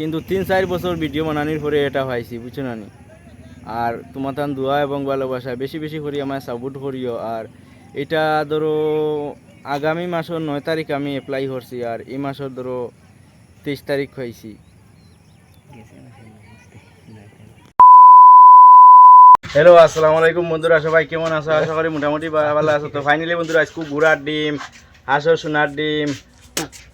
কিন্তু তিন চার বছর ভিডিও বানানির পরে এটা পাইছি, বুঝছ না নি? আর তোমার তান দোয়া এবং ভালোবাসা, বেশি বেশি করি আমার সাপোর্ট করিও। আর এটা ধরো আগামী মাসের নয় তারিখ আমি এপ্লাই করছি, আর এই মাসের ধরো তেইশ তারিখ হয়েছি হ্যালো আসসালামু আলাইকুম বন্ধুরা, সবাই কেমন আছো? আশা করি মোটামুটি ভালো আছো। তো ফাইনালি বন্ধুরা, আজকে গুড়ার ডিম, হাঁসের সোনার ডিম,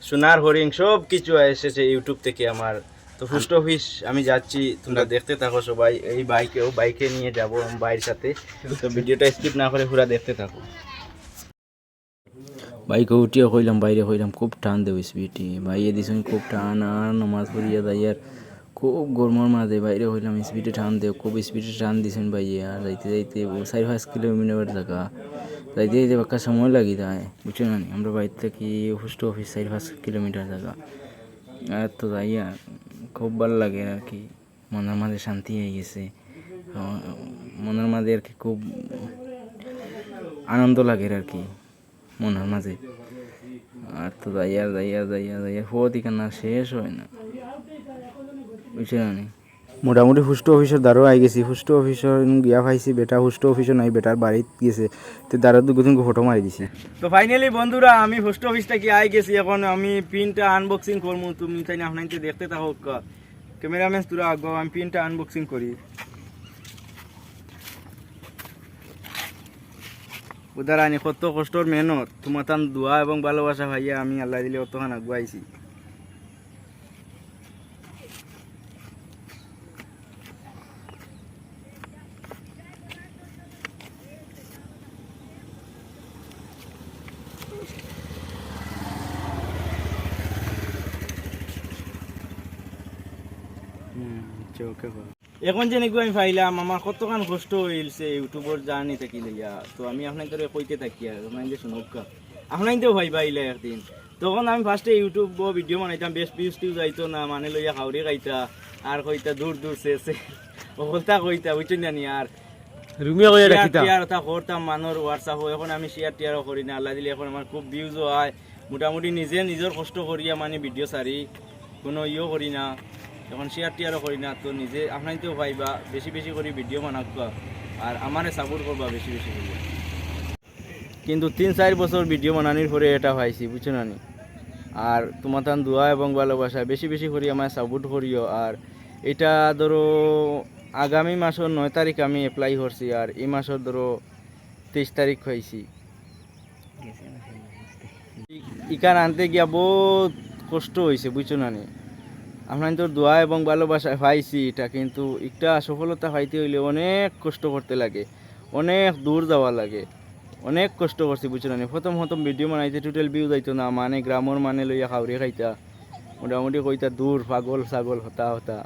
সোনার হরিণ সব কিছু এসেছে ইউটিউব থেকে আমার। তো পোস্ট অফিস আমি যাচ্ছি, তোমরা দেখতে থাকো সবাই। এই বাইকেও বাইকে নিয়ে যাব বাইরের সাথে। তো ভিডিওটা স্কিপ না করে পুরা দেখতে থাকো। বাইকে উঠিয়ে কইলাম, বাইরে কইলাম, খুব টান দেব স্পিডটি বাইরে দিছেন খুব টান, আর নমাজ পড়িয়া যাই, আর খুব গরমের মাঝে বাইরে হইলাম স্পিডে টান দেব খুব স্পিডে টান দিছেন বাইরে আর যাইতে যাইতে চার পাঁচ কিলোমিটার জায়গা। যাইতে যাইতে বাক্কা সময় লাগি যায়, বুঝছ না? আমরা বাড়ির থেকে পোস্ট অফিস চার পাঁচ কিলোমিটার জায়গা। আর তো যাই আর খুব ভালো লাগে আর কি। মনের মাঝে শান্তি হয়ে গেছে। মনের মাঝে আর কি খুব আনন্দ লাগে আর কি, মনের মাঝে। আর তো যাইয়া যাইয়া যাইয়া যাইয়া দিকে না শেষ হয় না। বুঝলেন? মোটামুটি হুষ্ট অফিসের দ্বারও আই গেছি। হুষ্ট অফিসের গিয়া পাইছি বেটা হুষ্ট অফিসও নাই বেটার বাড়িত গেছে। তো দ্বারা দুগুদিন ফটো মারি দিছি। তো ফাইনালি বন্ধুরা, আমি হুষ্ট অফিসটা কি আই গেছি? এখন আমি পিনটা আনবক্সিং করব তুমি তাই না আপনাকে দেখতে থাকো ক্যামেরাম্যান তোরা আগে, আমি পিনটা আনবক্সিং করি। উদার আনি কত কষ্টর মেহনত তোমার তান দোয়া এবং ভালোবাসা ভাইয়া আমি আল্লাহ দিলে অতখান আগুয়াইছি এখন যে নাকি আমি পাইলাম আমার কতখান কষ্ট হইলছে ইউটিউবের জার্নি থাকি লইয়া তো আমি আপনার তোরে কইতে থাকি আর আপনার যে শুনুক আপনার তো ভাই পাইলে একদিন। তখন আমি ফার্স্টে ইউটিউব ভিডিও বানাইতাম বেশ ভিউজ টিউজ যাইতো না মানে লইয়া খাওয়ারে খাইতা আর কইতা দূর দূর ওলতা কইতা বুঝছেন জানি আর রুমিয়া কইয়া রাখিতা টিয়ার ওটা করতাম মানুষ হোয়াটসঅ্যাপ এখন আমি শেয়ার টিয়ারও করি না আল্লাহ দিলে এখন আমার খুব হয়। মোটামুটি নিজে নিজের কষ্ট করিয়া মানে ভিডিও সারি কোনো ইয়েও করি না। এখন শেয়ার টিয়ারও করি না তো নিজে আপনার তো পাইবা বেশি বেশি করে ভিডিও বানাবা আর আমারে সাপোর্ট করবা বেশি বেশি করে। কিন্তু তিন চার বছর ভিডিও বানানির পরে এটা পাইছি বুঝছ না? আর তোমার তান দোয়া এবং ভালোবাসা বেশি বেশি করে আমার সাপোর্ট করিও। আর এটা ধরো আগামী মাসের নয় তারিখ আমি এপ্লাই করছি আর এই মাসের ধরো তেইশ তারিখ হয়েছি ইকান আনতে গিয়া বহুত কষ্ট হয়েছে বুঝছ না? নি কিন্তু দোয়া এবং ভালোবাসায় পাইছি, এটা কিন্তু একটা সফলতা পাইতে হইলে অনেক কষ্ট করতে লাগে, অনেক দূর যাওয়া লাগে, অনেক কষ্ট করছি বুঝছ না? প্রথম প্রথম ভিডিও বানাইতে টোটাল ভিউ যাইতো না মানে গ্রামের মানে লইয়া খাওয়ি খাইতা, মোটামুটি কইতা দূর, পাগল, ছাগল, হতা হতা।